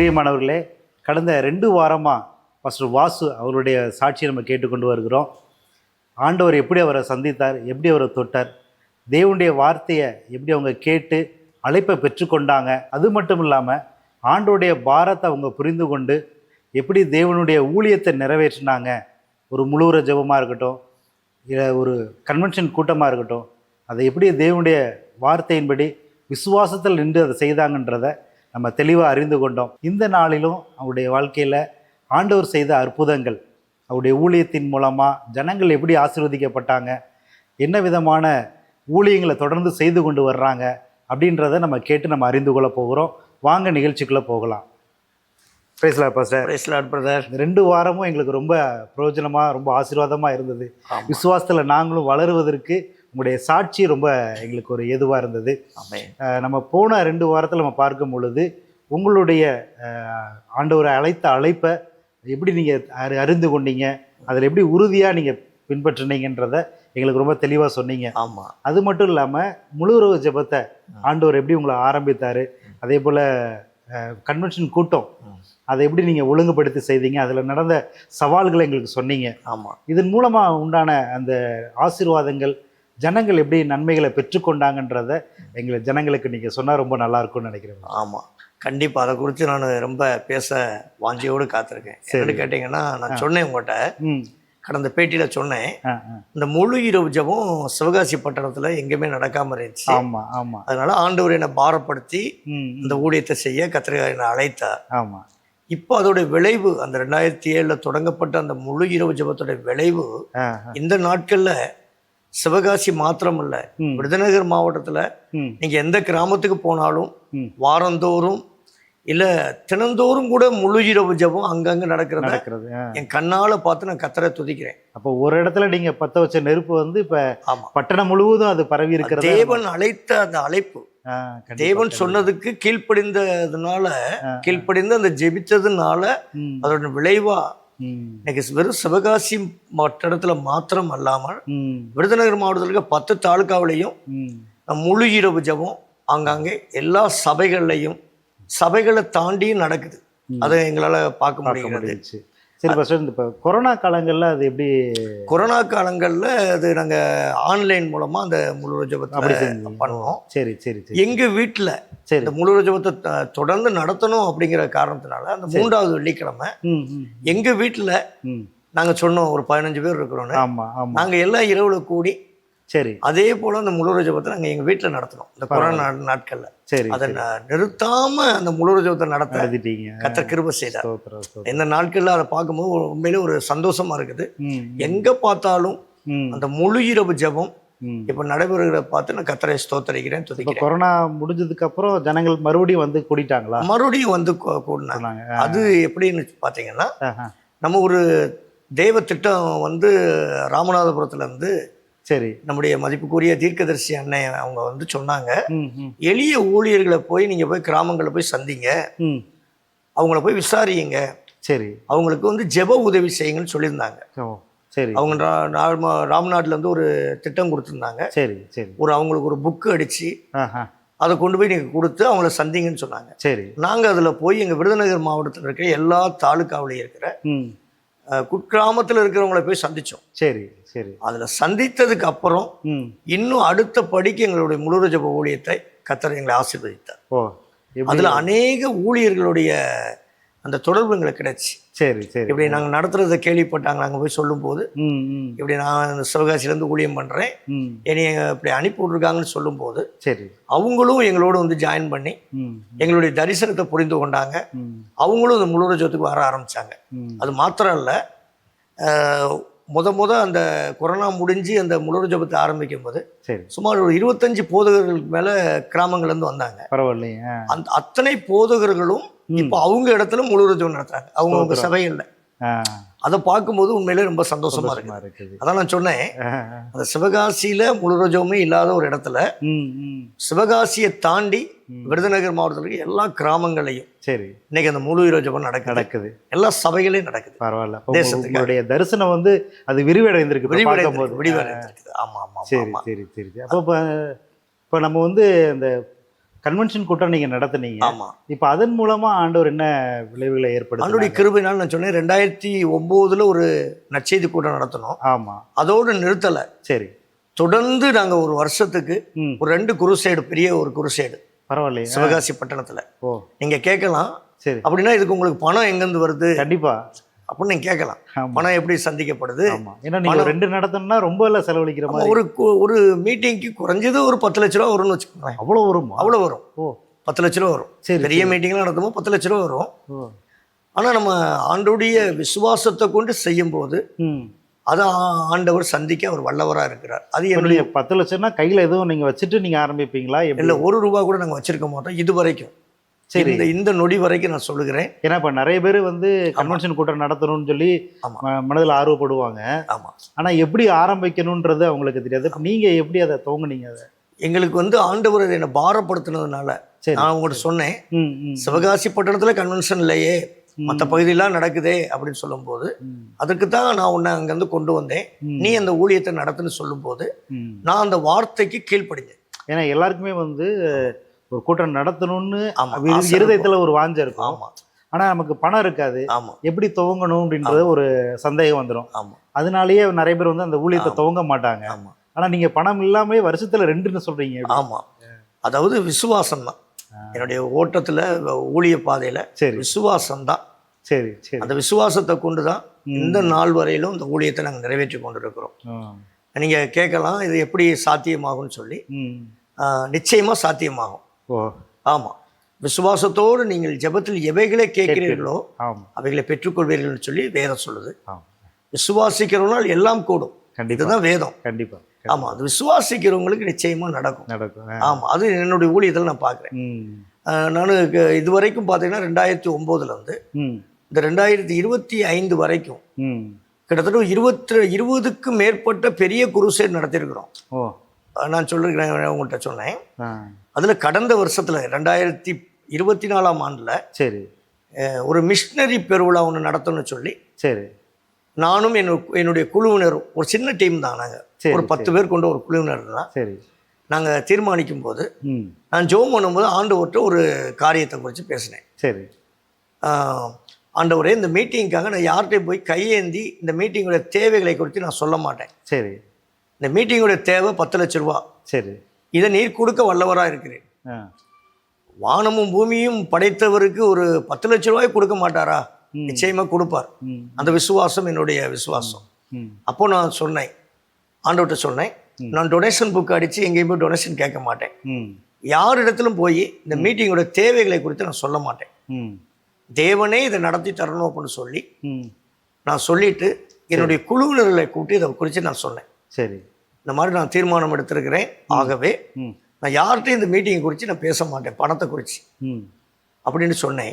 பிரியமானவர்களே கடந்த ரெண்டு வாரமாக பாஸ்டர் வாசு அவருடைய சாட்சியை நம்ம கேட்டுக்கொண்டு வருகிறோம். ஆண்டவர் எப்படி அவரை சந்தித்தார் எப்படி அவரை தொட்டார் தேவனுடைய வார்த்தையை எப்படி அவங்க கேட்டு அழைப்பை பெற்றுக்கொண்டாங்க அது மட்டும் இல்லாமல் ஆண்டோடைய பாரத்தை அவங்க புரிந்து கொண்டு எப்படி தேவனுடைய ஊழியத்தை நிறைவேற்றினாங்க ஒரு முழுவுற ஜபமாக இருக்கட்டும் இல்லை ஒரு கன்வென்ஷன் கூட்டமாக இருக்கட்டும் அதை எப்படி தேவனுடைய வார்த்தையின்படி விசுவாசத்தில் நின்று அதை செய்தாங்கன்றத நம்ம தெளிவாக அறிந்து கொண்டோம். இந்த நாளிலும் அவருடைய வாழ்க்கையில் ஆண்டவர் செய்த அற்புதங்கள் அவருடைய ஊழியத்தின் மூலமாக ஜனங்கள் எப்படி ஆசீர்வதிக்கப்பட்டாங்க என்ன விதமான ஊழியங்களை தொடர்ந்து செய்து கொண்டு வர்றாங்க அப்படின்றத நம்ம கேட்டு நம்ம அறிந்து கொள்ள போகிறோம். வாங்க நிகழ்ச்சிக்குள்ளே போகலாம். பேசலாம் பாஸ்டர் பிரைஸ் லார்ட் பிரதர் ரெண்டு வாரமும் எங்களுக்கு ரொம்ப பிரயோஜனமாக ரொம்ப ஆசீர்வாதமாக இருந்தது. விசுவாசத்தில் நாங்களும் வளருவதற்கு உங்களுடைய சாட்சி ரொம்ப எங்களுக்கு ஒரு ஏதுவாக இருந்தது. நம்ம போன ரெண்டு வாரத்தில் நம்ம பார்க்கும் பொழுது உங்களுடைய ஆண்டவரை அழைத்த அழைப்பை எப்படி நீங்கள் அறி அறிந்து கொண்டீங்க? அதில் எப்படி உறுதியாக நீங்கள் பின்பற்றினீங்கன்றத எங்களுக்கு ரொம்ப தெளிவாக சொன்னீங்க. ஆமா. அது மட்டும் இல்லாமல் முழுஉறவு ஜெபத்தை ஆண்டவர் எப்படி உங்களை ஆரம்பித்தார் அதே போல் கன்வென்ஷன் கூட்டம். அதை எப்படி நீங்கள் ஒழுங்குபடுத்தி செய்தீங்க? அதில் நடந்த சவால்களை எங்களுக்கு சொன்னீங்க. ஆமா. இதன் மூலமாக உண்டான அந்த ஆசீர்வாதங்கள் ஜனங்கள் எப்படி நன்மைகளை பெற்றுக்கொண்டாங்கன்றத எங்களை ஜனங்களுக்கு நீங்கள் சொன்னால் ரொம்ப நல்லா இருக்கும்னு நினைக்கிறேன். ஆமா. கண்டிப்பா. அதை குறித்து நான் ரொம்ப பேச வாஞ்சியோடு காத்திருக்கேன். என்னன்னு கேட்டிங்கன்னா நான் சொன்னேன் உங்கள்கிட்ட கடந்த பேட்டியில சொன்னேன். இந்த முழு இரவு ஜெபம் சிவகாசி பட்டணத்துல எங்கேயுமே நடக்காம இருந்துச்சு. ஆமாம் ஆமாம் அதனால ஆண்டவர் என்னை பாரப்படுத்தி இந்த ஊழியத்தை செய்ய கத்திரிக்காய் என்னை அழைத்தார். ஆமாம் இப்போ அதோட விளைவு அந்த ரெண்டாயிரத்தி ஏழுல தொடங்கப்பட்ட அந்த முழு இரவு ஜெபத்தோட விளைவு இந்த நாட்கள்ல சிவகாசி மாத்திரம் இல்ல ம். விருதுநகர் மாவட்டத்துல ம் நீங்க எந்த கிராமத்துக்கு போனாலும். வாரந்தோறும் இல்ல தினந்தோறும் கூட முழு இரவு ஜெபம் அங்கங்க நடக்கிறத நடக்கிறது. என் கண்ணால பார்த்து நான் கத்தரை துதிக்கிறேன் அப்போ ஒரு இடத்துல நீங்கள் பற்ற வச்ச நெருப்பு வந்து இப்போ பட்டணம் முழுவதும் அது பரவி இருக்கிறது தேவன் அழைத்த அந்த அழைப்பு தேவன். சொன்னதுக்கு கீழ்ப்படிந்ததுனால. கீழ்ப்படிந்து அந்த ஜெபித்ததுனால அதோட விளைவா இன்னைக்கு வெறும் சிவகாசி மட்டத்துல மாத்திரம் அல்லாமல் விருதுநகர் மாவட்டத்தில் இருக்க பத்து தாலுக்காவிலையும் முழு இரவு ஜெபம் ஆங்காங்கே எல்லா சபைகள்லையும் சபைகளை தாண்டியும் நடக்குது. அதை எங்களால பார்க்க முடிஞ்சுச்சு. சரி இந்த இப்போ கொரோனா காலங்களில் அது எப்படி கொரோனா காலங்கள்ல அது நாங்க ஆன்லைன் மூலமா அந்த முழு ஜெபத்தை பண்ணோம். சரி சரி சரி. எங்க வீட்டுல சரி. இந்த முழு ஜெபத்தை தொடர்ந்து நடத்தணும் அப்படிங்கிற காரணத்தினால அந்த மூன்றாவது வெள்ளிக்கிழமை ம் ம். எங்க வீட்டுல ம். நாங்க சொன்னோம் ஒரு பதினஞ்சு பேர் இருக்கிறோன்னு. ஆமாம் ஆமாம் நாங்க எல்லா இரவுல கூடி சரி. அதே போல அந்த முழு ஜெபத்தை நாங்க எங்க வீட்டுல நடத்தினோம் இந்த கொரோனா நாட்கள்ல. சரி அதை ந- நிறுத்தாம அந்த முழு ஜெபத்தை நடத்த எழுதிட்டீங்க கத்தர் கிருப செய்தார். இந்த நாட்கள்ல அதை பார்க்கும்போது உண்மையிலே ஒரு சந்தோஷமா இருக்குது. எங்க பார்த்தாலும் அந்த முழு இரவு ஜெபம் இப்ப நடைபெறுகிற பார்த்து நான் கத்தரை ஸ்தோத்தரிக்கிறேன் துதிக்கிறேன். கொரோனா முடிஞ்சதுக்கு அப்புறம் ஜனங்கள் மறுபடியும் வந்து கூடிட்டாங்களா? மறுபடியும் வந்து கூடினாங்க. அது எப்படின்னு பார்த்தீங்கன்னா. நம்ம ஒரு தெய்வ திட்டம் வந்து ராமநாதபுரத்துல இருந்து சரி நம்முடைய மதிப்புக்குரிய தீர்க்கதரிசி அண்ணன் அவங்க வந்து சொன்னாங்க. எளிய ஊழியர்களை போய் நீங்க போய் கிராமங்களில் போய் சந்திங்க. அவங்கள போய் விசாரியுங்க சரி. அவங்களுக்கு வந்து ஜெப உதவி செய்யுங்கன்னு சொல்லியிருந்தாங்க. சரி. அவங்க ரா- ராம- ராம்நாட்ல இருந்து ஒரு திட்டம் கொடுத்துருந்தாங்க. சரி சரி. ஒரு அவங்களுக்கு ஒரு புக்கு அடிச்சு ஆஹா. அதை கொண்டு போய் நீங்கள் கொடுத்து அவங்கள சந்திங்கன்னு சொன்னாங்க. சரி. நாங்கள் அதில் போய் எங்கள் விருதுநகர் மாவட்டத்தில் இருக்கிற எல்லா தாலுக்காவிலையும் இருக்கிற குக்கிராமத்தில் இருக்கிறவங்கள போய் சந்தித்தோம் சரி சரி. அதில் சந்தித்ததுக்கு அப்புறம் இன்னும் அடுத்த படிக்கு எங்களுடைய முழு ஜப ஊழியத்தை கத்தர் எங்களை ஆசீர்வதித்தார். ஓ அதில் அநேக ஊழியர்களுடைய அந்த தொடர்பு எங்களுக்கு கிடைச்சி. சரி சரி. இப்படி நாங்கள் நடத்துறதை கேள்விப்பட்டாங்க. நாங்கள் போய் சொல்லும்போது இப்படி நான் இந்த சிவகாசியிலேருந்து ஊழியம் பண்ணுறேன் ம். என்னைய இப்படி அனுப்பி விட்ருக்காங்கன்னு சொல்லும்போது சரி. அவங்களும் எங்களோட வந்து ஜாயின் பண்ணி எங்களுடைய தரிசனத்தை புரிந்து கொண்டாங்க. அவங்களும் இந்த முழு ஜோத்துக்கு வர ஆரம்பிச்சாங்க. ம். அது மாத்திரம் இல்லை முத முத அந்த கொரோனா முடிஞ்சு அந்த முழு ஜபத்தை ஆரம்பிக்கும் போது சரி. சுமார் ஒரு இருபத்தஞ்சு போதகர்களுக்கு மேல கிராமங்கள்ல இருந்து வந்தாங்க. பரவாயில்லையே அந்த அத்தனை போதகர்களும் இப்போ அவங்க இடத்துல முழு ஜபம் நடத்துறாங்க. அவங்க அவங்க சபைகள்ல அதை பார்க்கும்போது உண்மையிலே ரொம்ப சந்தோஷமா இருக்கு அதான் நான் சொன்னேன். அந்த சிவகாசியில முழுரஜோமே இல்லாத ஒரு இடத்துல சிவகாசியை தாண்டி விருதுநகர் மாவட்டத்தில் எல்லா கிராமங்களையும் சரி. இன்னைக்கு அந்த முழு ரோஜபம் நடக்குது. நடக்குது. எல்லா சபைகளையும் நடக்குது. பரவாயில்ல. உங்களுடைய தரிசனம் வந்து அது விரிவடைந்திருக்கு. இப்ப பார்க்கும்போது. விடிவடைந்திருக்கு விடிவடைந்திருக்குது ஆமா ஆமா. சரி சரி சரி. அப்போ இப்போ நம்ம வந்து இந்த கன்வென்ஷன் கூட்டம் நீங்க நடத்துனீங்க. ஆமா. இப்போ அதன் மூலமா ஆண்டவர் என்ன விளைவுகளை ஏற்படுத்தி ஆண்டுடைய கிருபையினால் நான் சொன்னேன். ரெண்டாயிரத்தி ஒம்போதுல ஒரு நற்செய்தி கூட்டம் நடத்தினோம். ஆமா. அதோடு நிறுத்தலை. சரி. தொடர்ந்து நாங்க ஒரு வருஷத்துக்கு ஒரு ரெண்டு குருசேடு பெரிய ஒரு குருசேடு. பரவாயில்லையே. சிவகாசி பட்டணத்துல. ஓ. நீங்க கேட்கலாம். சரி. அப்படின்னா இதுக்கு உங்களுக்கு பணம் எங்கேருந்து வருது? கண்டிப்பா. அப்படின்னு நீங்க கேட்கலாம். பணம் எப்படி சந்திக்கப்படுது? ஏன்னா நீங்க ரெண்டு நடத்தணும்னா ரொம்ப எல்லாம் செலவழிக்கிற மாதிரி. ஒரு ஒரு மீட்டிங்க்கு குறைஞ்சது ஒரு பத்து லட்ச ரூபா வரும்னு வச்சுக்கோங்களேன். அவ்வளோ வருமா? அவ்வளோ வரும். ஓ. பத்து லட்ச ரூபா வரும். சரி பெரிய மீட்டிங்லாம் நடத்தும்போது பத்து லட்ச ரூபா வரும். ஓ. ஆனா நம்ம ஆண்டுடைய விசுவாசத்தை கொண்டு செய்யும்போது அதை ஆண்டவர் சந்திக்க அவர் வல்லவரா இருக்கிறார். அது என்னுடைய பத்து லட்சம்னா கையில எதுவும் நீங்க வச்சுட்டு நீங்க ஆரம்பிப்பீங்களா? இல்ல ஒரு ரூபா கூட நாங்க வச்சிருக்க மாட்டோம். இது வரைக்கும். சரி. இந்த இந்த நொடி வரைக்கும் நான் சொல்லுகிறேன். ஏன்னா இப்ப நிறைய பேர் வந்து கன்வென்ஷன் கூட்டம் நடத்தணும்னு சொல்லி மனதுல ஆர்வப்படுவாங்க. ஆமா. ஆனா எப்படி ஆரம்பிக்கணும்ன்றது அவங்களுக்கு தெரியாது. இப்ப நீங்க எப்படி அதை துவங்குனீங்க அதை? எங்களுக்கு வந்து ஆண்டவர் என்னை பாரப்படுத்தினதுனால சரி. நான் உங்கள்கிட்ட சொன்னேன். சிவகாசி பட்டணத்துல கன்வென்ஷன் இல்லையே. மற்ற பகுதியெல்லாம் நடக்குதே அப்படின்னு சொல்லும்போது அதுக்கு தான் நான் உன்னை அங்கேருந்து கொண்டு வந்தேன். நீ அந்த ஊழியத்தை நடத்துன்னு சொல்லும்போது. நான் அந்த வார்த்தைக்கு கீழ்ப்படிஞ்சேன் ஏன்னா எல்லாருக்குமே வந்து ஒரு கூட்டம் நடத்தணும்னு. இருதயத்துல ஒரு வாஞ்ச இருக்கும். ஆமா. ஆனா நமக்கு பணம் இருக்காது. ஆமா. எப்படி துவங்கணும் அப்படின்றது ஒரு சந்தேகம் வந்துடும் ஆமா. அதனாலேயே நிறைய பேர் வந்து அந்த ஊழியத்தை. துவங்க மாட்டாங்க. ஆமா. ஆனா நீங்க பணம் இல்லாம வருஷத்துல ரெண்டுன்னு சொல்றீங்க எப்படி? ஆமா. அதாவது விசுவாசம் தான். என்னுடைய ஓட்டத்துல ஊழிய பாதையில சரி. விசுவாசம் தான். சரி சரி. அந்த விசுவாசத்தை கொண்டு தான். இந்த நாள் வரையிலும் இந்த ஊழியத்தை நாங்கள் நிறைவேற்றி கொண்டு இருக்கிறோம் ஆ. நீங்க கேட்கலாம் இது எப்படி சாத்தியமாகும்னு சொல்லி. ம். ஆஹ், நிச்சயமா சாத்தியமாகும். ஓ. ஆமா. விசுவாசத்தோடு நீங்கள் ஜெபத்தில் எவைகளை கேட்கிறீர்களோ அவைகளை பெற்றுக்கொள்வீர்கள்னு சொல்லி வேதம் சொல்லுது. விசுவாசிக்கிறவனால் எல்லாம் கூடும். இதுதான் வேதம். கண்டிப்பா. ஆமா அது விசுவாசிக்கிறவங்களுக்கு நிச்சயமா நடக்கும். நடக்கும். ஆ. ஆமா அது என்னுடைய ஊழியத்தில் நான் பார்க்குறேன். நான் இது வரைக்கும் பார்த்தீங்கன்னா ரெண்டாயிரத்தி ஒம்போதுல இருந்து ம். இந்த ரெண்டாயிரத்தி இருபத்தி ஐந்து வரைக்கும் கிட்டத்தட்ட இருபத்தி இருபதுக்கும் மேற்பட்ட பெரிய குருசேட் நடத்தியிருக்கிறோம். நான் சொல்லிருக்கிறேன் உங்கள்கிட்ட சொன்னேன். அதில் கடந்த வருஷத்தில் ரெண்டாயிரத்தி இருபத்தி நாலாம் ஆண்டில் சரி. ஒரு மிஷினரி பெருவிழா ஒன்று நடத்தணும்னு சொல்லி சரி. நானும் என்னு என்னுடைய குழுவினரும் ஒரு சின்ன டீம் தான் நாங்கள் ஒரு பத்து பேர் கொண்ட ஒரு குழுவினர் தான். சரி. நாங்கள் தீர்மானிக்கும் போது நான் ஜோம் பண்ணும்போது ஆண்டவர்கிட்ட ஒரு காரியத்தை குறித்து பேசினேன். சரி. ஆண்டவரே இந்த மீட்டிங்க்காக நான் யார்கிட்டயும் போய் கையேந்தி இந்த மீட்டிங்கோட தேவைகளை குறித்து நான் சொல்ல மாட்டேன். சரி. இந்த மீட்டிங்கோட தேவை பத்து லட்ச ரூபா. சரி. இதை நீர் கொடுக்க வல்லவராக இருக்கிறேன். வானமும் பூமியும் படைத்தவருக்கு ஒரு பத்து லட்ச ரூபாய் கொடுக்க மாட்டாரா. நிச்சயமா கொடுப்பார். அந்த விசுவாசம் என்னுடைய விசுவாசம். அப்போ நான் சொன்னேன். ஆண்டவர்கிட்ட சொன்னேன். நான் டொனேஷன் புக் அடித்து எங்கேயுமே டொனேஷன் கேட்க மாட்டேன். யார் இடத்திலும் போய் இந்த மீட்டிங்கோட தேவைகளை குறித்து நான் சொல்ல மாட்டேன். தேவனே இதை நடத்தி தரணும் அப்படின்னு சொல்லி நான் சொல்லிட்டு என்னுடைய குழுவினர்களை கூட்டி இதை குறித்து நான் சொன்னேன். சரி. இந்த மாதிரி நான் தீர்மானம் எடுத்திருக்கிறேன். ஆகவே நான் யார்கிட்டையும் இந்த மீட்டிங்கை குறித்து நான் பேச மாட்டேன். பணத்தை குறித்து அப்படின்னு சொன்னேன்.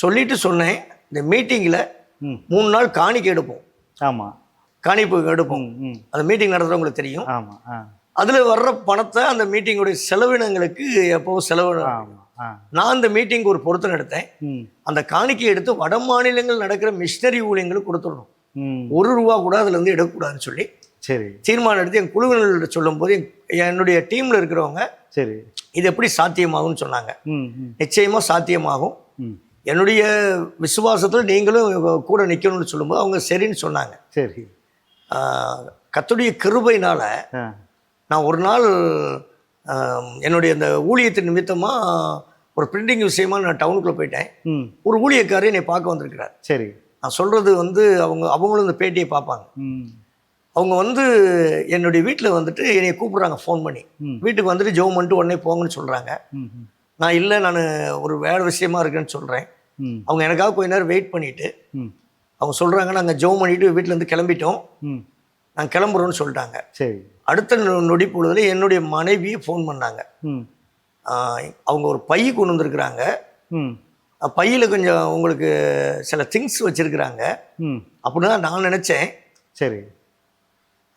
சொல்லிட்டு சொன்னேன். இந்த மீட்டிங்கில் மூணு நாள் காணிக்கை எடுப்போம். ஆமாம் காணிப்பு எடுப்போம். அந்த மீட்டிங் நடத்துறவங்களுக்கு தெரியும். ஆமாம் அதில் வர்ற பணத்தை அந்த மீட்டிங்குடைய செலவினங்களுக்கு எப்போவும் செலவு ஆமாம் ஆ. நான் அந்த மீட்டிங்க்கு ஒரு பொருத்தம் எடுத்தேன். அந்த காணிக்கை எடுத்து வட மாநிலங்கள் நடக்கிற மிஷினரி ஊழியங்களுக்கு கொடுத்துடணும். ஒரு ரூபா கூட அதுலேருந்து எடுக்கக்கூடாதுன்னு சொல்லி சரி. தீர்மானம் எடுத்து என் குழுவினர்கிட்ட சொல்லும்போது என் என்னுடைய டீமில் இருக்கிறவங்க சரி. இது எப்படி சாத்தியமாகும்னு சொன்னாங்க. நிச்சயமாக சாத்தியமாகும். என்னுடைய விசுவாசத்தில் நீங்களும் கூட நிற்கணும்னு சொல்லும்போது அவங்க சரின்னு சொன்னாங்க. சரி. ஆஹ், கர்த்தருடைய கிருபையினால நான் ஒரு நாள் என்னுடைய இந்த ஊழியத்தின் நிமித்தமாக ஒரு பிரிண்டிங் விஷயமா நான் டவுனுக்குள்ளே போயிட்டேன். ஒரு ஊழியக்காரர் என்னை பார்க்க வந்திருக்கிறார். சரி. நான் சொல்கிறது வந்து அவங்க அவங்களும் இந்த பேட்டியை பார்ப்பாங்க. ம். அவங்க வந்து என்னுடைய வீட்டில் வந்துட்டு என்னை கூப்பிடுறாங்க ஃபோன் பண்ணி. வீட்டுக்கு வந்துட்டு ஜெபம் பண்ணிட்டு உடனே போங்கன்னு சொல்கிறாங்க நான் இல்லை நான் ஒரு வேலை விஷயமா இருக்கேன்னு சொல்கிறேன் அவங்க எனக்காக கொஞ்ச நேரம் வெயிட் பண்ணிவிட்டு ம். அவங்க சொல்கிறாங்க நாங்கள் ஜெபம் பண்ணிட்டு வீட்டிலேருந்து கிளம்பிட்டோம். நாங்கள் கிளம்புறோன்னு சொல்லிட்டாங்க. சரி. அடுத்த நொடி பொழுதுல என்னுடைய மனைவியை ஃபோன் பண்ணாங்க. அவங்க ஒரு பை கொண்டு வந்திருக்கிறாங்க. பையில் கொஞ்சம் உங்களுக்கு சில திங்ஸ் வச்சுருக்குறாங்க. அப்படின்னு தான் நான் நினச்சேன். சரி.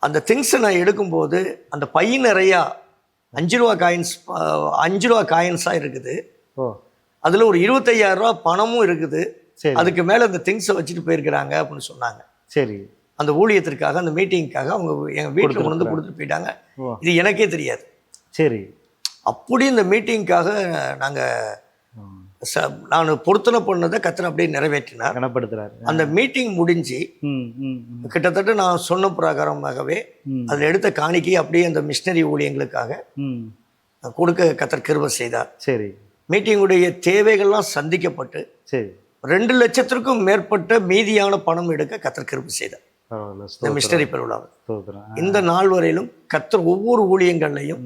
அந்த திங்ஸை நான் எடுக்கும்போது அந்த பை நிறையா அஞ்சு ரூபா காயின்ஸ் அஞ்சு ரூபா காயின்ஸாக இருக்குது. ஓ. அதில் ஒரு 25000 ரூபா பணமும் இருக்குது. சரி. அதுக்கு மேலே அந்த திங்ஸை வச்சுட்டு போயிருக்கிறாங்க அப்படின்னு சொன்னாங்க. சரி. அந்த ஊழியத்திற்காக அந்த மீட்டிங்க்காக அவங்க எங்கள் வீட்டில் கொண்டு வந்து கொடுத்துட்டு போயிட்டாங்க. இது எனக்கே தெரியாது. சரி. அப்படி இந்த மீட்டிங்க்காக நாங்கள். ச நான் பொருத்தனை பண்ணதை கத்தனை அப்படியே நிறைவேற்றினார். கனப்படுத்துறாரு. அந்த மீட்டிங் முடிஞ்சு கிட்டத்தட்ட நான் சொன்ன பிரகாரமாகவே. அதில் எடுத்த காணிக்கை அப்படியே அந்த மிஷினரி ஊழியங்களுக்காக கொடுக்க கத்தர் கிருபை செய்தார். சரி. மீட்டிங்குடைய தேவைகள்லாம் சந்திக்கப்பட்டு சரி. ரெண்டு லட்சத்திற்கும் மேற்பட்ட மீதியான பணம் எடுக்க கத்தர் கிருபை செய்தார். இந்த மிஸ்டரி பெருவிழாவில் ஸ்தோத்திரம். இந்த நாள் வரையிலும் கத்தர் ஒவ்வொரு ஊழியங்கள்லையும்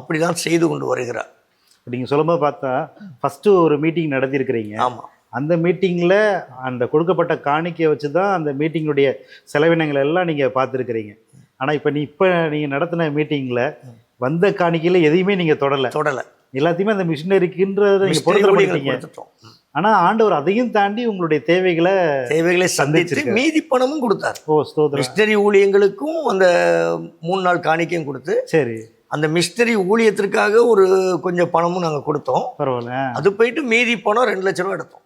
அப்படிதான் செய்து கொண்டு வருகிறார். நீங்கள் சொல்லும்போது பார்த்தா ஃபஸ்ட்டு ஒரு மீட்டிங் நடத்தியிருக்கிறீங்க. ஆமா. அந்த மீட்டிங்கில் அந்த கொடுக்கப்பட்ட காணிக்கையை வச்சு தான் அந்த மீட்டிங்குடைய செலவினங்கள் எல்லாம் நீங்கள் பார்த்துருக்கிறீங்க. ஆனால் இப்போ நீ இப்போ நீங்கள் நடத்தின மீட்டிங்கில் வந்த காணிக்கையில் எதையுமே நீங்கள் தொடலை. தொடலை. எல்லாத்தையுமே அந்த மிஷினரிக்குன்றதை நீங்கள் கொடுத்துட்டோம். ஆனால் ஆண்டவர் அதையும் தாண்டி உங்களுடைய தேவைகளை தேவைகளை சந்தித்து. மீதி பணமும் கொடுத்தார். ஓ மிஸ்டரி ஊழியங்களுக்கும் அந்த மூணு நாள் காணிக்கையும் கொடுத்து சரி. அந்த மிஸ்டரி ஊழியத்திற்காக ஒரு கொஞ்சம் பணமும் நாங்கள் கொடுத்தோம். பரவாயில்ல. அது போயிட்டு மீதி பணம் ரெண்டு லட்ச ரூபா எடுத்தோம்.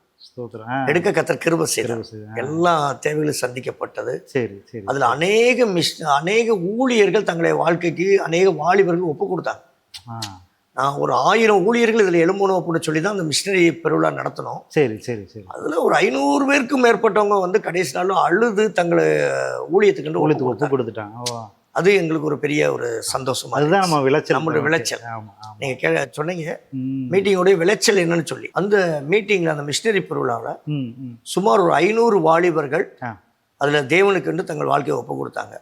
எடுக்க கத்தர் கிருபை செய்தார். எல்லா தேவைகளும் சந்திக்கப்பட்டது. சரி சரி அதுல அநேக மிஸ் அநேக ஊழியர்கள் தங்களுடைய வாழ்க்கைக்கு அநேக வாலிபர்கள் ஒப்பு கொடுத்தாங்க. நான் ஒரு ஆயிரம் ஊழியர்கள் இதில் எழும்பணும் அப்படின்னு சொல்லி தான் அந்த மிஷினரி பெருவிழா நடத்தினோம். சரி சரி சரி. அதில் ஒரு ஐநூறு பேருக்கும் மேற்பட்டவங்க வந்து கடைசி நாளும் அழுது தங்களை ஊழியத்துக்கு உங்களுக்கு ஒப்பு கொடுத்துட்டாங்க. அது எங்களுக்கு ஒரு பெரிய ஒரு சந்தோஷமா அதுதான் நம்ம விளைச்சல் நம்மளுடைய விளைச்சல். நீங்கள் கே சொன்னீங்க. மீட்டிங்கோடைய விளைச்சல் என்னன்னு சொல்லி. அந்த மீட்டிங்கில் அந்த மிஷினரி பெருவிழாவில் ம் ம். சுமார் ஒரு ஐநூறு வாலிபர்கள் அதில் தேவனுக்கு தங்கள் வாழ்க்கையை ஒப்பு கொடுத்தாங்க.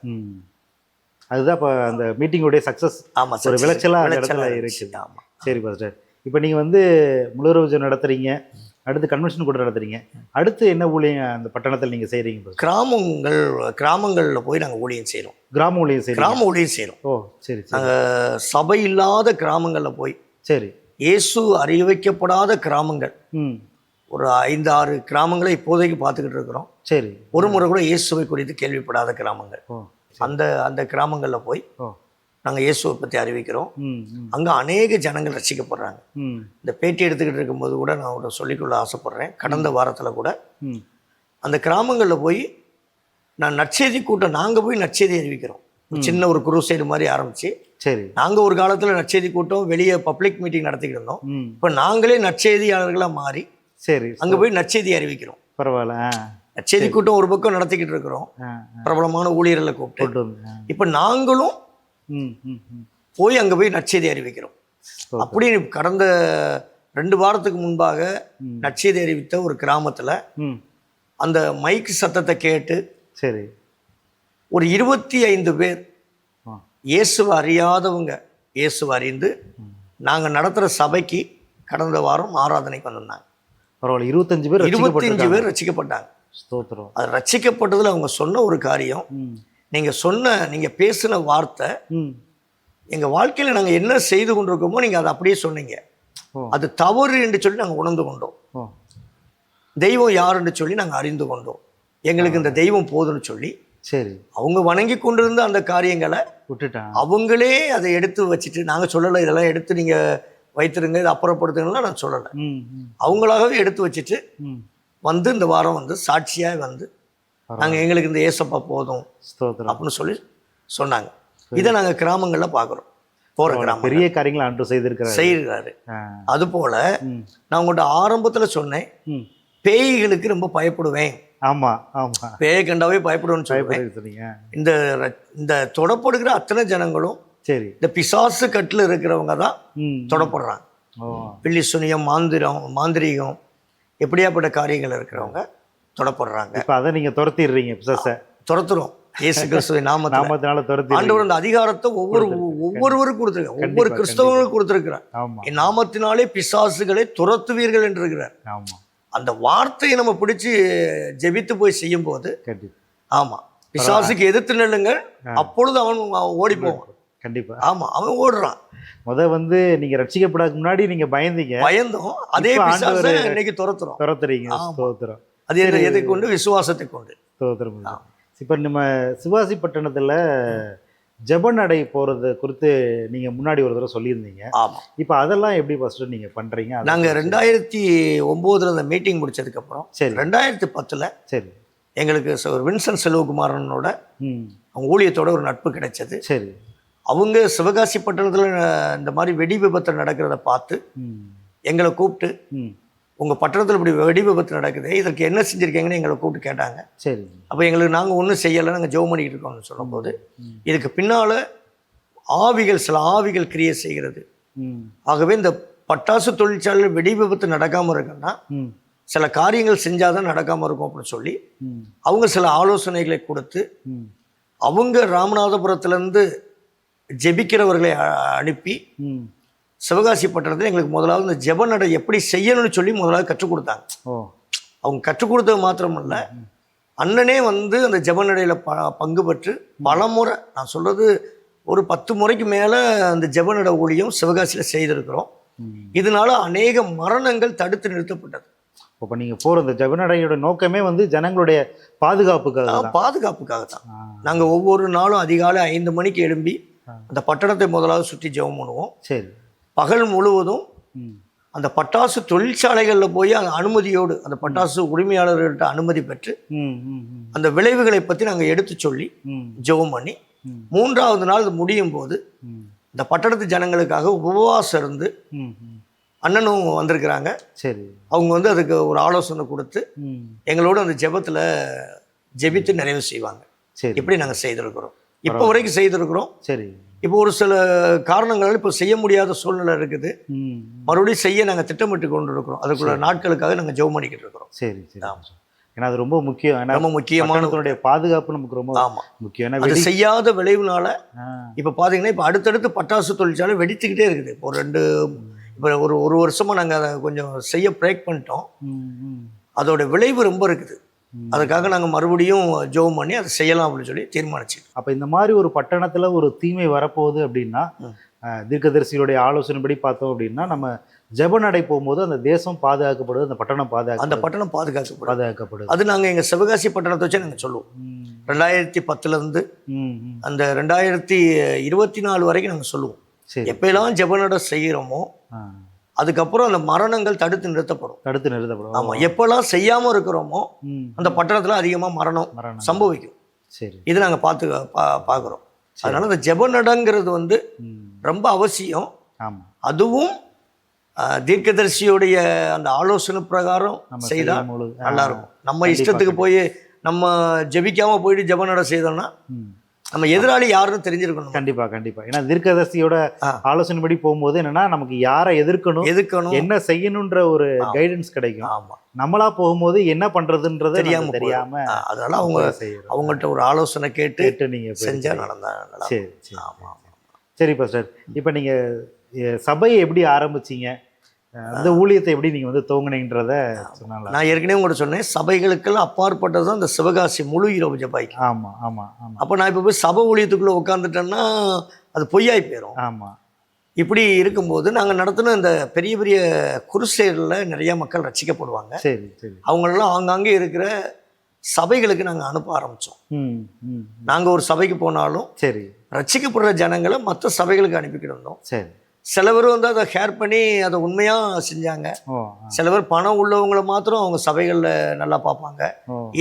அதுதான் இப்போ அந்த மீட்டிங்குடைய சக்ஸஸ் ஆமா ஒரு விளைச்சலா அந்த இடத்துல இருந்துச்சு. இருக்குது. ஆமா. சரி பாஸ்டர். இப்போ நீங்கள் வந்து முழுரவுஜம் நடத்துறீங்க. அடுத்து கன்வென்ஷன் கூட நடத்துறீங்க. அடுத்து என்ன ஊழியம் அந்த பட்டணத்தில் நீங்கள் செய்கிறீங்க கிராமங்கள் கிராமங்களில் போய் நாங்கள் ஊழியம் செய்கிறோம். கிராம ஊழியம் செய்கிறீங்க கிராம ஊழியம் செய்கிறோம் ஓ சரி நாங்கள் சபை இல்லாத கிராமங்களில் போய் சரி. இயேசு அறிய வைக்கப்படாத கிராமங்கள் ஒரு ஐந்து ஆறு கிராமங்களை இப்போதைக்கு பார்த்துக்கிட்டு இருக்கிறோம். சரி. ஒரு முறை கூட இயேசுவை குறித்து கேள்விப்படாத கிராமங்கள். அந்த அந்த கிராமங்களில் போய் நாங்கள் இயேசுவை பற்றி அறிவிக்கிறோம். அங்கே அநேக ஜனங்கள் ரசிக்கப்படுறாங்க. இந்த பேட்டி எடுத்துக்கிட்டு இருக்கும்போது கூட நான் ஒரு சொல்லிக்கொள்ள ஆசைப்பட்றேன். கடந்த வாரத்தில் கூட அந்த கிராமங்களில் போய் நான் நற்செய்தி கூட்டம் நாங்கள் போய் நற்செய்தி அறிவிக்கிறோம். சின்ன ஒரு குரூசைடு மாதிரி ஆரம்பித்து சரி. நாங்கள் ஒரு காலத்தில் நற்செய்தி கூட்டம் வெளியே பப்ளிக் மீட்டிங் நடத்திக்கிட்டு இருந்தோம். இப்போ நாங்களே நற்செய்தியாளர்களாக மாறி சரி அங்கே போய் நற்செய்தி அறிவிக்கிறோம். பரவாயில்ல நற்செய்தி கூட்டம் ஒரு பக்கம் நடத்திக்கிட்டு இருக்கிறோம். பிரபலமான ஊழியர்களை கூப்பிட்டு. இப்போ நாங்களும் போய் அங்கே போய் நற்செய்தி அறிவிக்கிறோம். அப்படி கடந்த ரெண்டு வாரத்துக்கு முன்பாக. நற்செய்தி அறிவித்த ஒரு கிராமத்தில் அந்த மைக் சத்தத்தை கேட்டு சரி. ஒரு இருபத்தி ஐந்து பேர் இயேசுவை அறியாதவங்க இயேசுவை அறிந்து நாங்கள் நடத்துகிற சபைக்கு கடந்த வாரம் ஆராதனைக்கு வந்திருந்தாங்க. பரவாயில்ல இருபத்தஞ்சு பேர் இருபத்தஞ்சு பேர் ரசிக்கப்பட்டாங்க. ஸ்தோத்திரம். அது ரட்சிக்கப்பட்டதில் அவங்க சொன்ன ஒரு காரியம் நீங்கள் சொன்ன நீங்கள் பேசின வார்த்தை எங்கள் வாழ்க்கையில் நாங்கள் என்ன செய்து கொண்டிருக்கோமோ நீங்கள் அதை அப்படியே சொன்னீங்க. அது தவறு என்று சொல்லி நாங்கள் உணர்ந்து கொண்டோம். தெய்வம் யாருன்னு சொல்லி நாங்கள் அறிந்து கொண்டோம். எங்களுக்கு இந்த தெய்வம் போதும்னு சொல்லி சரி. அவங்க வணங்கி கொண்டிருந்த அந்த காரியங்களை விட்டுட்டான் அவங்களே அதை எடுத்து வச்சுட்டு நாங்கள் சொல்லலை இதெல்லாம் எடுத்து நீங்கள் வைத்திருங்க இதை அப்புறப்படுத்துங்கலாம் நான் சொல்லலை. அவங்களாகவே எடுத்து வச்சுட்டு வந்து இந்த வாரம் வந்து சாட்சியாக வந்து நாங்கள் எங்களுக்கு இந்த ஏசப்பா போதும் அப்படின்னு சொல்லி சொன்னாங்க. இதை நாங்கள் கிராமங்களில் பார்க்குறோம் போகிற கிராமம் பெரிய காரியங்களை அன்று செய்திருக்கிறார். செய்கிறாரு அதுபோல் நான் உங்கள்கிட்ட ஆரம்பத்தில் சொன்னேன். பேய்களுக்கு ரொம்ப பயப்படுவேன். ஆமா ஆமா. பேயை கண்டாவே பயப்படுவேன்னு சொல்லுவேன். பயப்பட சொன்னீங்க. இந்த இந்த தொடப்படுகிற அத்தனை ஜனங்களும் சரி. இந்த பிசாசு கட்டில் இருக்கிறவங்க தான் தொடப்படுறாங்க. பில்லி சுனியம் மாந்திரம் மாந்திரீகம் எப்படியாப்பட்ட காரியங்கள் இருக்கிறவங்க தொடப்படுறாங்க. இப்போ அதை நீங்க துரத்திடுறீங்க பிசஸை துரத்துறோம். இயேசு கிறிஸ்துவின் நாமத்தில். நாமத்தினால துரத்தி ஆண்டவர் அந்த அதிகாரத்தை ஒவ்வொரு ஒவ்வொருவருக்கும் கொடுத்துருக்கார். ஒவ்வொரு கிறிஸ்தவங்களுக்கும் கொடுத்துருக்கிறார். என் நாமத்தினாலே பிசாசுகளை துரத்துவீர்கள் என்று இருக்கிறார். ஆமா. அந்த வார்த்தையை நம்ம பிடிச்சு ஜெபித்து போய் செய்யும்போது கண்டிப்பா. ஆமா. பிசாசுக்கு எதிர்த்து நில்லுங்கள் அப்பொழுது அவன் ஓடி போவான். கண்டிப்பா. ஆமா அவன் ஓடுறான். முத வந்து நீங்க ரட்சிக்கப்படாதுக்கு முன்னாடி நீங்க பயந்தீங்க. பயந்தோம். அதே இன்னைக்கு துரத்துறோம். துரத்துறீங்க. ஸ்தோத்திரம். அது எதை கொண்டு விசுவாசத்தை கொண்டு ஸ்தோத்திரம். இப்போ நம்ம சிவாசி பட்டணத்துல ஜெப நடை போறது குறித்து நீங்க முன்னாடி ஒரு தடவை சொல்லியிருந்தீங்க. ஆமா. இப்போ அதெல்லாம் எப்படி ஃபர்ஸ்ட் நீங்க பண்றீங்க? அதை நாங்க ரெண்டாயிரத்தி ஒம்போதுல அந்த மீட்டிங் முடிச்சதுக்கு அப்புறம் சரி. ரெண்டாயிரத்தி பத்துல சரி. எங்களுக்கு ஒரு வின்சன் செல்வகுமாரனோட ம். அவங்க ஊழியத்தோட ஒரு நட்பு கிடைச்சது. சரி. அவங்க சிவகாசி பட்டணத்துல இந்த மாதிரி வெடி விபத்து நடக்கிறத பார்த்து ம். எங்களை கூப்பிட்டு ம் உங்க பட்டணத்துல இப்படி வெடி விபத்து நடக்குது இதற்கு என்ன செஞ்சிருக்கீங்கன்னு எங்களை கூப்பிட்டு கேட்டாங்க. சரி. அப்போ எங்களுக்கு நாங்கள் ஒன்றும் செய்யலை நாங்கள் ஜெபம் பண்ணிக்கிட்டு இருக்கோம்னு சொல்லும்போது. இதுக்கு பின்னால் ஆவிகள் சில ஆவிகள் கிரியை செய்கிறது. ஆகவே இந்த பட்டாசு தொழிற்சாலையில் வெடி விபத்து நடக்காமல் இருக்குன்னா சில காரியங்கள் செஞ்சாதான் நடக்காமல் இருக்கும் அப்படின்னு சொல்லி அவங்க சில ஆலோசனைகளை கொடுத்து அவங்க ராமநாதபுரத்துலேருந்து ஜெபிக்கிறவர்களை அனுப்பி சிவகாசி பட்டணத்தில் எங்களுக்கு முதலாவது இந்த ஜெப நடை எப்படி செய்யணும்னு சொல்லி முதலாவது கற்றுக் கொடுத்தாங்க. அவங்க கற்றுக் கொடுத்தது மாத்திரமல்ல. அண்ணனே வந்து அந்த ஜெப நடையில் ப பங்கு பெற்று பல முறை நான் சொல்றது ஒரு பத்து முறைக்கு மேலே அந்த ஜெப நட ஊழியம் சிவகாசியில் செய்திருக்கிறோம். இதனால அநேக மரணங்கள் தடுத்து நிறுத்தப்பட்டது. இப்போ நீங்கள் போகிற இந்த ஜெபநடையோட நோக்கமே வந்து ஜனங்களுடைய பாதுகாப்புக்காக தான். பாதுகாப்புக்காக தான். நாங்கள் ஒவ்வொரு நாளும் அதிகாலை ஐந்து மணிக்கு எழும்பி. அந்த பட்டணத்தை முதலாவது சுற்றி ஜெபம் பண்ணுவோம். சரி. பகல் முழுவதும் அந்த பட்டாசு தொழிற்சாலைகளில் போய் அந்த அனுமதியோடு அந்த பட்டாசு உரிமையாளர்கள்ட்ட அனுமதி பெற்று அந்த விளைவுகளை பற்றி நாங்கள் எடுத்து சொல்லி ஜெபம் பண்ணி மூன்றாவது நாள் முடியும் போது இந்த பட்டணத்து ஜனங்களுக்காக உபவாசம் இருந்து அண்ணனும் வந்திருக்கிறாங்க. சரி. அவங்க வந்து அதுக்கு ஒரு ஆலோசனை கொடுத்து எங்களோட அந்த ஜெபத்தில் ஜெபித்து நிறைவு செய்வாங்க. சரி. இப்படி நாங்கள் செய்திருக்கிறோம். இப்போ வரைக்கும் செய்திருக்கிறோம். சரி. இப்போ ஒரு சில காரணங்களால் இப்போ செய்ய முடியாத சூழ்நிலை இருக்குது. மறுபடியும் செய்ய நாங்கள் திட்டமிட்டு கொண்டு இருக்கிறோம் அதுக்குள்ள நாட்களுக்காக நாங்கள் ஜெபம் பண்ணிக்கிட்டு இருக்கிறோம். சரி சரி. ஏன்னா அது ரொம்ப முக்கியம். ரொம்ப முக்கியமான பட்டணத்தினுடைய பாதுகாப்பு நமக்கு ரொம்ப ஆமாம் முக்கியம். அது செய்யாத விளைவுனால இப்போ பார்த்தீங்கன்னா இப்போ அடுத்தடுத்து பட்டாசு தொழிற்சாலை வெடித்துக்கிட்டே இருக்குது. இப்போ ஒரு ரெண்டு இப்போ ஒரு ஒரு வருஷமாக நாங்கள் அதை கொஞ்சம் செய்ய பிரேக் பண்ணிட்டோம். அதோட விளைவு ரொம்ப இருக்குது. அதுக்காக நாங்கள் மறுபடியும் ஜோம் பண்ணி அதை செய்யலாம் அப்படின்னு சொல்லி தீர்மானிச்சிட்டோம் அப்போ இந்த மாதிரி ஒரு பட்டணத்துல ஒரு தீமை வரப்போகுது அப்படின்னா தீர்க்கதரிசிகளுடைய ஆலோசனைப்படி பார்த்தோம் அப்படின்னா நம்ம ஜெப நடை போகும்போது அந்த தேசம் பாதுகாக்கப்படுது அந்த பட்டணம் பாதுகாக்க அந்த பட்டணம் பாதுகாக்கப்படும் பாதுகாக்கப்படுது. அது நாங்கள் எங்கள் சிவகாசி பட்டணத்தை வச்சு நாங்கள் சொல்லுவோம். ரெண்டாயிரத்தி பத்துலேருந்து. அந்த ரெண்டாயிரத்தி இருபத்தி நாலு வரைக்கும் நாங்கள் சொல்லுவோம். சரி. எப்பெல்லாம் ஜெபநட செய்கிறோமோ அதுக்கப்புறம் அந்த மரணங்கள் தடுத்து நிறுத்தப்படும். தடுத்து நிறுத்தப்படும். ஆமாம் எப்பெல்லாம் செய்யாமல் இருக்கிறோமோ அந்த பட்டணத்தில் அதிகமாக மரணம் சம்பவிக்கும். சரி. இது நாங்கள் பார்த்து பா பார்க்குறோம். அதனால இந்த ஜெபநடங்கிறது வந்து ம், ரொம்ப அவசியம். ஆமா. அதுவும் தீர்க்கதரிசியுடைய அந்த ஆலோசனை பிரகாரம் செய்தால் நல்லா இருக்கும். நம்ம இஷ்டத்துக்கு போய் நம்ம ஜெபிக்காம போயிட்டு ஜெபநட செய்தோம்னா. நம்ம எதிராளி யாருன்னு தெரிஞ்சிருக்கணும். கண்டிப்பா கண்டிப்பா. ஏன்னா தீர்க்கதரிசியோட. ஆலோசனைப்படி போகும்போது என்னன்னா நமக்கு யாரை எதிர்க்கணும் எதுக்கணும் என்ன செய்யணுன்ற ஒரு கைடன்ஸ் கிடைக்கும். ஆமா. நம்மளா போகும்போது என்ன பண்றதுன்றதை தெரியாம தெரியாம அதனால அவங்க அவங்கள்ட்ட ஒரு ஆலோசனை கேட்டு கேட்டு நீங்க செஞ்சா செய்யணும். நடந்தா நல்லா சரி சரி ஆமா ஆமா. சரி இப்போ நீங்க எ, சபையை எப்படி ஆரம்பிச்சீங்க? அந்த ஊழியத்தை எப்படி நீங்க வந்து துவங்குனீங்கன்றத சொன்னால நான் ஏற்கனவே உங்கள்ட்ட சொன்னேன் சபைகளுக்கெல்லாம் அப்பாற்பட்டது தான் இந்த சிவகாசி முழு இரவு ஜபாய்க்கு ஆமா ஆமா ஆமா. அப்போ நான் இப்போ போய் சபை ஊழியத்துக்குள்ளே உட்காந்துட்டேன்னா அது பொய்யாய் போயிடும் ஆமா. இப்படி இருக்கும்போது நாங்கள் நடத்தின இந்த பெரிய பெரிய குருசேரில் நிறைய மக்கள் ரட்சிக்கப்படுவாங்க. சரி சரி. அவங்களெல்லாம் ஆங்காங்கே இருக்கிற சபைகளுக்கு நாங்கள் அனுப்ப ஆரம்பித்தோம் நாங்கள் ஒரு சபைக்கு போனாலும் சரி. ரட்சிக்கப்படுற ஜனங்களை மற்ற சபைகளுக்கு அனுப்பிக்கிட்டு இருந்தோம் சரி. சில பேர் வந்து அதை ஹேர் பண்ணி அதை உண்மையாக செஞ்சாங்க. ஓ ஆ, சில பேர் பணம் உள்ளவங்கள மாத்திரம் அவங்க சபைகளில் நல்லா பார்ப்பாங்க.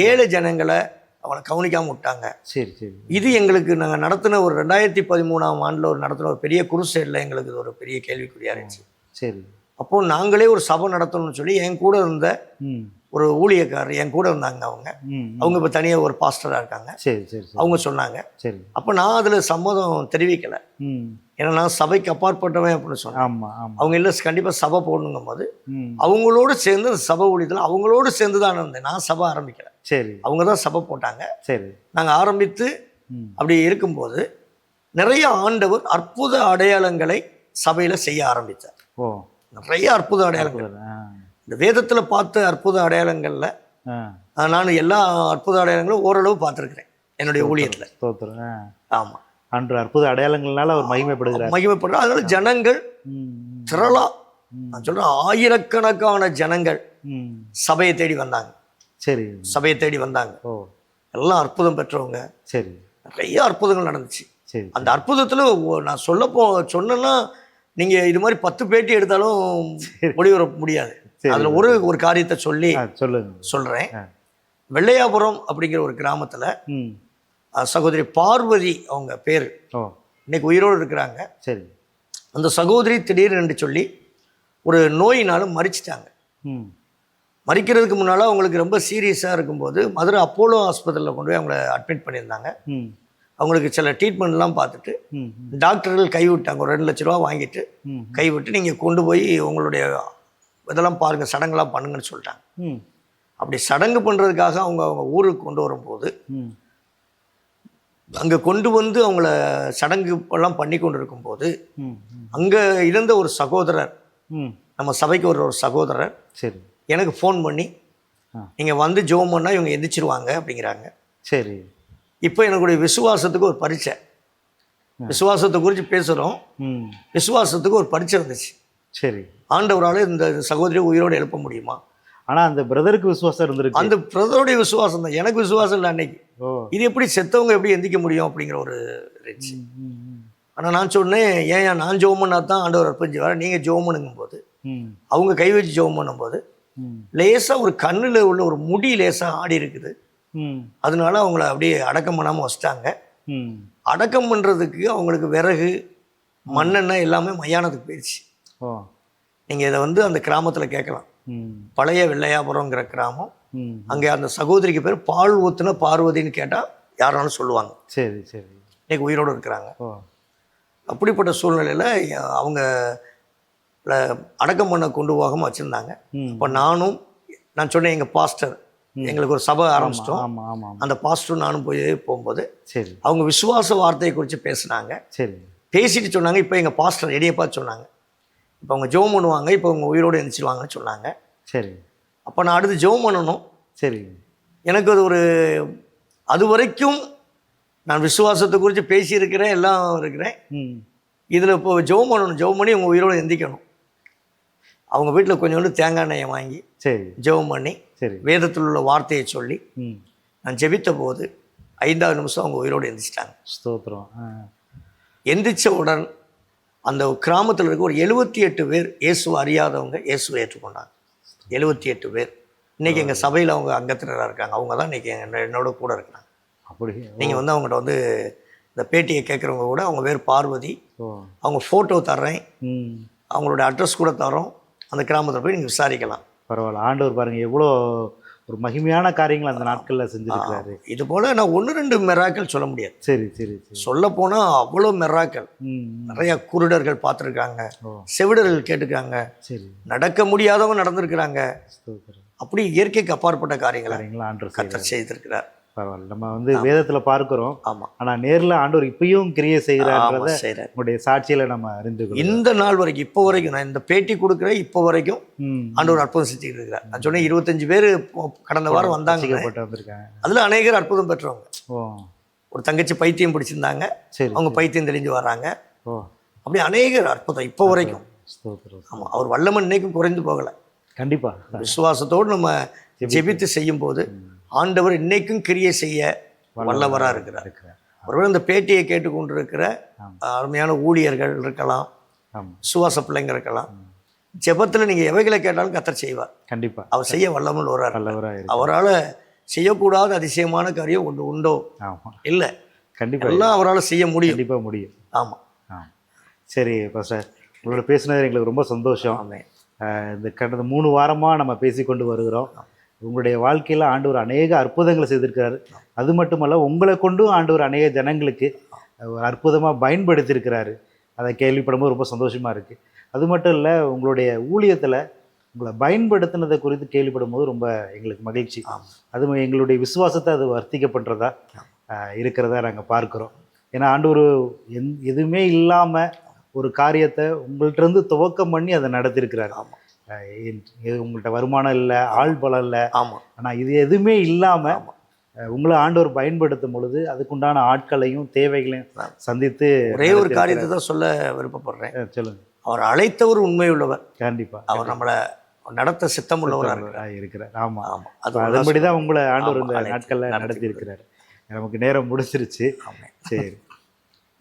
ஏழை ஜனங்களை அவங்கள கவனிக்காம விட்டாங்க. சரி சரி. இது எங்களுக்கு நாங்கள் நடத்தின ஒரு ரெண்டாயிரத்தி பதிமூணாம் ஆண்டில் ஒரு நடத்தின ஒரு பெரிய குருசேரில் எங்களுக்கு இது ஒரு பெரிய கேள்விக்குறியாக இருந்துச்சு சரி. அப்போது நாங்களே ஒரு சபை நடத்தணும்னு சொல்லி என் கூட இருந்த ஒரு ஊழியக்காரர் என் கூட இருந்தாங்க அவங்க. அவங்க இப்போ தனியாக ஒரு பாஸ்டராக இருக்காங்க. சரி சரி அவங்க சொன்னாங்க. சரி. அப்போ நான் அதில் சம்மதம் தெரிவிக்கலை. ஏன்னா நான் சபைக்கு அப்பாற்பட்டவன் அப்படின்னு சொன்னேன். ஆமா ஆமா. அவங்க இல்லை கண்டிப்பாக சபை போடணுங்கும் போது அவங்களோடு சேர்ந்து அந்த சபை ஊழியத்தில் அவங்களோடு சேர்ந்து தான் இருந்தேன். நான் சபை ஆரம்பிக்கலை. சரி. அவங்க தான் சபை போட்டாங்க. சரி. நாங்கள் ஆரம்பித்து அப்படி இருக்கும்போது நிறைய ஆண்டவர் அற்புத அடையாளங்களை சபையில் செய்ய ஆரம்பித்தார் ஓ. நிறைய அற்புத அடையாளங்கள். இந்த வேதத்தில் பார்த்த அற்புத அடையாளங்களில் நான் எல்லா அற்புத அடையாளங்களும் ஓரளவு பார்த்துருக்குறேன். என்னுடைய ஊழியத்தில். ஆமாம் அன்று அற்புத அடையாளங்கள்னால அவர் மகிமைப்படுகிறார். மகிமைப்படுறார் அதனால ஜனங்கள் திரளா. நான் சொல்றேன் ஆயிரக்கணக்கான ஜனங்கள். சபையை தேடி வந்தாங்க. சரி. சபையை தேடி வந்தாங்க. ஓ. எல்லாம் அற்புதம் பெற்றவங்க. சரி. நிறைய அற்புதங்கள் நடந்துச்சு. சரி அந்த அற்புதத்தில் நான் சொல்ல போ சொன்னேன்னா நீங்கள் இது மாதிரி பத்து பேட்டி எடுத்தாலும் முடிவர முடியாது. அதில் ஒரு ஒரு காரியத்தை சொல்லி சொல்லுங்க. சொல்கிறேன். வெள்ளையாபுரம் அப்படிங்கிற ஒரு கிராமத்தில் சகோதரி பார்வதி அவங்க பேர். இன்னைக்கு உயிரோடு இருக்கிறாங்க. சரி. அந்த சகோதரி திடீர்னு சொல்லி ஒரு நோயினால மறிச்சிட்டாங்க ம். மறிக்கிறதுக்கு முன்னால் அவங்களுக்கு ரொம்ப சீரியஸாக இருக்கும்போது மதுரை அப்போலோ ஆஸ்பத்திரியில் கொண்டு போய் அவங்கள அட்மிட் பண்ணியிருந்தாங்க. ம். அவங்களுக்கு சில ட்ரீட்மெண்ட்லாம் பார்த்துட்டு ம் டாக்டர்கள் கைவிட்டாங்க ஒரு ரெண்டு லட்ச ரூபா வாங்கிட்டு கைவிட்டு நீங்கள் கொண்டு போய் உங்களுடைய இதெல்லாம் பாருங்கள் சடங்கெல்லாம் பண்ணுங்கன்னு சொல்லிட்டாங்க. ம். அப்படி சடங்கு பண்ணுறதுக்காக அவங்க அவங்க ஊருக்கு கொண்டு வரும்போது ம். அங்கே கொண்டு வந்து அவங்கள சடங்கு எல்லாம் பண்ணி கொண்டு இருக்கும்போது அங்கே இருந்த ஒரு சகோதரர் நம்ம சபைக்கு ஒரு ஒரு சகோதரர் சரி. எனக்கு ஃபோன் பண்ணி. நீங்கள் வந்து ஜெபம் பண்ணால் இவங்க எந்திரிச்சிருவாங்க அப்படிங்கிறாங்க. சரி. இப்போ எனக்குடைய விசுவாசத்துக்கு ஒரு பரீட்சை. விசுவாசத்தை குறித்து பேசுகிறோம் விசுவாசத்துக்கு ஒரு பரீட்சை இருந்துச்சு. சரி. ஆண்டவரால் இந்த சகோதரியை உயிரோடு எழுப்ப முடியுமா? ஆனால் அந்த பிரதருக்கு விசுவாசம் இருந்திருக்கு. அந்த பிரதருடைய விசுவாசம் தான். எனக்கு விசுவாசம் இல்லை அன்னைக்கு. இது எப்படி செத்தவங்க எப்படி எந்திக்க முடியும் அப்படிங்கிற ஒரு இருந்துச்சு. ஆனால் நான் சொன்னேன் ஏன் நான் ஜோம் பண்ணா தான் ஆண்டவர் அர்ப்பணிச்சு வர நீங்கள் ஜோம் பண்ணுங்கும் போது அவங்க கை வச்சு ஜோம் பண்ணும்போது லேசாக ஒரு கண்ணில் உள்ள ஒரு முடி லேசாக ஆடி இருக்குது. அதனால அவங்கள அப்படியே அடக்கம் பண்ணாமல் வச்சிட்டாங்க. அடக்கம் பண்ணுறதுக்கு அவங்களுக்கு விறகு மண்ணெண்ணெய் எல்லாமே மயானத்துக்கு போயிடுச்சு. நீங்கள் இதை வந்து அந்த கிராமத்தில் கேட்கலாம். பழைய வெள்ளையாபுரங்கிற கிராமம். அங்கே அந்த சகோதரிக்கு பேர் பால் ஊத்துன பார்வதின்னு கேட்டால் யாராலும் சொல்லுவாங்க. சரி சரி. இன்னைக்கு உயிரோடு இருக்கிறாங்க. அப்படிப்பட்ட சூழ்நிலையில் அவங்க அடக்கம் பண்ண கொண்டு போகாமல் வச்சுருந்தாங்க. இப்போ நானும் நான் சொன்னேன் எங்கள் பாஸ்டர் எங்களுக்கு ஒரு சபை ஆரம்பிச்சிட்டோம். அந்த பாஸ்டரும் நானும் போய் போகும்போது சரி. அவங்க விசுவாச வார்த்தையை குறித்து பேசுனாங்க. சரி. பேசிட்டு சொன்னாங்க இப்போ எங்கள் பாஸ்டர் எடியை பார்த்து சொன்னாங்க. இப்போ அவங்க ஜெபம் பண்ணுவாங்க இப்போ அவங்க உயிரோடு எழுந்திரிச்சிருவாங்கன்னு சொன்னாங்க. சரி. அப்போ நான் அடுத்து ஜெபம் பண்ணணும். சரி. எனக்கு அது ஒரு அது வரைக்கும் நான் விசுவாசத்தை குறித்து பேசியிருக்கிறேன் எல்லாம் இருக்கிறேன். இதில் இப்போ ஜெபம் பண்ணணும் ஜெபம் பண்ணி அவங்க உயிரோடு எந்திக்கணும். அவங்க வீட்டில் கொஞ்சோண்டு தேங்காய் எண்ணெயை வாங்கி சரி. ஜெபம் பண்ணி சரி. வேதத்தில் உள்ள வார்த்தையை சொல்லி நான் ஜெபித்த போது ஐந்தாவது நிமிஷம் அவங்க உயிரோடு எந்திரிச்சிட்டாங்க. ஸ்தோத்திரம். எந்திரிச்ச உடன் அந்த கிராமத்தில் இருக்க ஒரு எழுபத்தி எட்டு பேர் இயேசுவை அறியாதவங்க இயேசுவை ஏற்றுக்கொண்டாங்க. எழுபத்தி எட்டு பேர். இன்னைக்கு எங்கள் சபையில் அவங்க அங்கத்தினராக இருக்காங்க. அவங்க தான் இன்னைக்கு என்ன- என்னோட கூட இருக்கிறாங்க. அப்படி நீங்கள் வந்து அவங்கள்ட்ட வந்து இந்த பேட்டியை கேட்குறவங்க கூட அவங்க பேர் பார்வதி. அவங்க ஃபோட்டோ தர்றேன். அவங்களோட அட்ரஸ் கூட தரோம் அந்த கிராமத்தில் போய் நீங்கள் விசாரிக்கலாம். பரவாயில்ல. ஆண்டவர் பாருங்க எவ்வளோ ஒரு மகிமையான காரியங்கள் அந்த நாட்களில் செஞ்சிருக்கிறாரு. இது போல் நான் ஒன்று ரெண்டு மெராக்கள் சொல்ல முடியாது. சரி சரி சொல்ல போனால் அவ்வளோ மெராக்கள். நிறைய குருடர்கள் பார்த்துருக்காங்க. செவிடர்கள் கேட்டிருக்காங்க. சரி. நடக்க முடியாதவங்க நடந்திருக்கிறாங்க. அப்படி இயற்கைக்கு அப்பாற்பட்ட காரியங்களை கத்தர் செய்திருக்கிறார். பரவாயில்ல. நம்ம வந்து வேதத்துல பார்க்கிறோம். ஆமாம் ஆனா நேர்ல ஆண்டவர் இப்பயும் கிரியை செய்கிறான்றத ஆமாம் செய்கிறார் உங்களுடைய சாட்சியில நம்ம அறிந்து இந்த நாள் வரைக்கும் இப்போ வரைக்கும் நான் இந்த பேட்டி கொடுக்குறேன் இப்போ வரைக்கும் ஆண்டவர் அற்புதம் செஞ்சுக்கிட்டு இருக்கிறார். நான் சொன்னேன் இருபத்தஞ்சு பேர் கடந்த வாரம் வந்தாங்க. வந்திருக்காங்க. அதில் அநேகர் அற்புதம் பெற்றவங்க. ஓ. ஒரு தங்கச்சி பைத்தியம் பிடிச்சிருந்தாங்க. சரி அவங்க பைத்தியம் தெளிஞ்சு வராங்க. ஓ. அப்படி அநேகர் அற்புதம் இப்போ வரைக்கும். ஆமாம் அவர் வல்லமன் இன்னைக்கும் குறைந்து போகலை. கண்டிப்பா. விசுவாசத்தோடு நம்ம ஜெபித்து. செய்யும்போது ஆண்டவர் இன்னைக்கும் கிரியை செய்ய வல்லவராக இருக்கிறார். ஒருவேளை இந்த பேட்டியை கேட்டுக்கொண்டிருக்கிற அருமையான ஊழியர்கள் இருக்கலாம் சுவாச பிள்ளைங்க இருக்கலாம். ஜெபத்தில் நீங்கள் எவைகளை கேட்டாலும் கத்தர் செய்வார். கண்டிப்பா. அவர் செய்ய வல்லமல் வரார் அவரால் செய்யக்கூடாத அதிசயமான காரியம் ஒன்று உண்டோ? இல்லை. கண்டிப்பா எல்லாம் அவரால் செய்ய முடியும். கண்டிப்பா முடியும். ஆமாம் சரி சார் உங்களோட பேசுனது எங்களுக்கு ரொம்ப சந்தோஷம். இந்த கடந்த மூணு வாரமாக நம்ம பேசிக்கொண்டு வருகிறோம். உங்களுடைய வாழ்க்கையில் ஆண்டவர் அநேக அற்புதங்களை செய்திருக்கிறாரு. அது மட்டுமல்ல உங்களை கொண்டும் ஆண்டவர் அநேக ஜனங்களுக்கு அற்புதமாக பயன்படுத்தியிருக்கிறாரு. அதை கேள்விப்படும்போது ரொம்ப சந்தோஷமாக இருக்குது அது மட்டும் இல்லை உங்களுடைய ஊழியத்தில் உங்களை பயன்படுத்தினதை குறித்து கேள்விப்படும்போது ரொம்ப எங்களுக்கு மகிழ்ச்சி. அது எங்களுடைய விசுவாசத்தை அது வர்த்திக்கப்படுறதா ஆஹ் இருக்கிறதா நாங்கள் பார்க்குறோம். ஏன்னா ஆண்டவர் எந் எதுவுமே இல்லாமல் ஒரு காரியத்தை உங்கள்ட்ட இருந்து துவக்கம் பண்ணி அதை நடத்தியிருக்கிறாரு. ஆமாம் இது உங்கள்ட்ட வருமானம் இல்லை ஆள் பலம் இல்லை. ஆமாம் ஆனால் இது எதுவுமே இல்லாமல் ஆமாம் உங்களை ஆண்டவர் பயன்படுத்தும் பொழுது அதுக்குண்டான ஆட்களையும் தேவைகளையும் சந்தித்து ஒரே ஒரு காரியத்தை தான் சொல்ல விருப்பப்படுறேன். அஹ், சொல்லுங்க. அவர் அழைத்தவர் உண்மை உள்ளவர் கண்டிப்பா அவர் நம்மளை நடத்த சித்தம் உள்ளவராக இருக்கிறார். ஆ, இருக்கிறார். ஆமா. ஆமா. அது அது அதன்படி தான் உங்களை ஆண்டவர் இந்த நாட்கள்ல நடத்தி நடத்தி இருக்கிறார் நமக்கு நேரம் முடிச்சிருச்சு ஆமாம். சரி.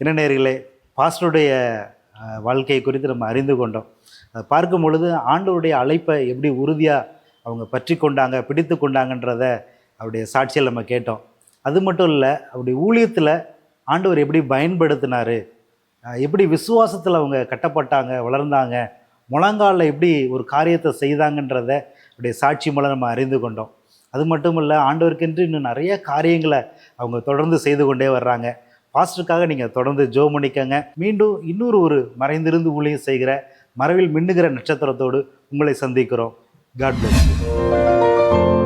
என்ன நேர்களே பாஸ்டருடைய வாழ்க்கை குறித்து நம்ம அறிந்து கொண்டோம். அதை பார்க்கும் பொழுது ஆண்டவருடைய அழைப்பை எப்படி உறுதியாக அவங்க பற்றி கொண்டாங்க பிடித்து கொண்டாங்கன்றத அவருடைய சாட்சியில் நம்ம கேட்டோம். அது மட்டும் இல்லை அவருடைய ஊழியத்தில் ஆண்டவர் எப்படி பயன்படுத்தினார் எப்படி விசுவாசத்தில் அவங்க கட்டப்பட்டாங்க வளர்ந்தாங்க முழங்காலில் எப்படி ஒரு காரியத்தை செய்தாங்கன்றத அவருடைய சாட்சி மூலம் நம்ம அறிந்து கொண்டோம். அது மட்டும் இல்லை ஆண்டவருக்கென்று இன்னும் நிறைய காரியங்களை அவங்க தொடர்ந்து செய்து கொண்டே வர்றாங்க. பாஸ்டருக்காக நீங்கள் தொடர்ந்து ஜோ பண்ணிக்கங்க. மீண்டும் இன்னொரு ஒரு மறைந்திருந்து ஊழியம் செய்கிற மறைவில் மின்னுகிற நட்சத்திரத்தோடு உங்களை சந்திக்கிறோம். God plus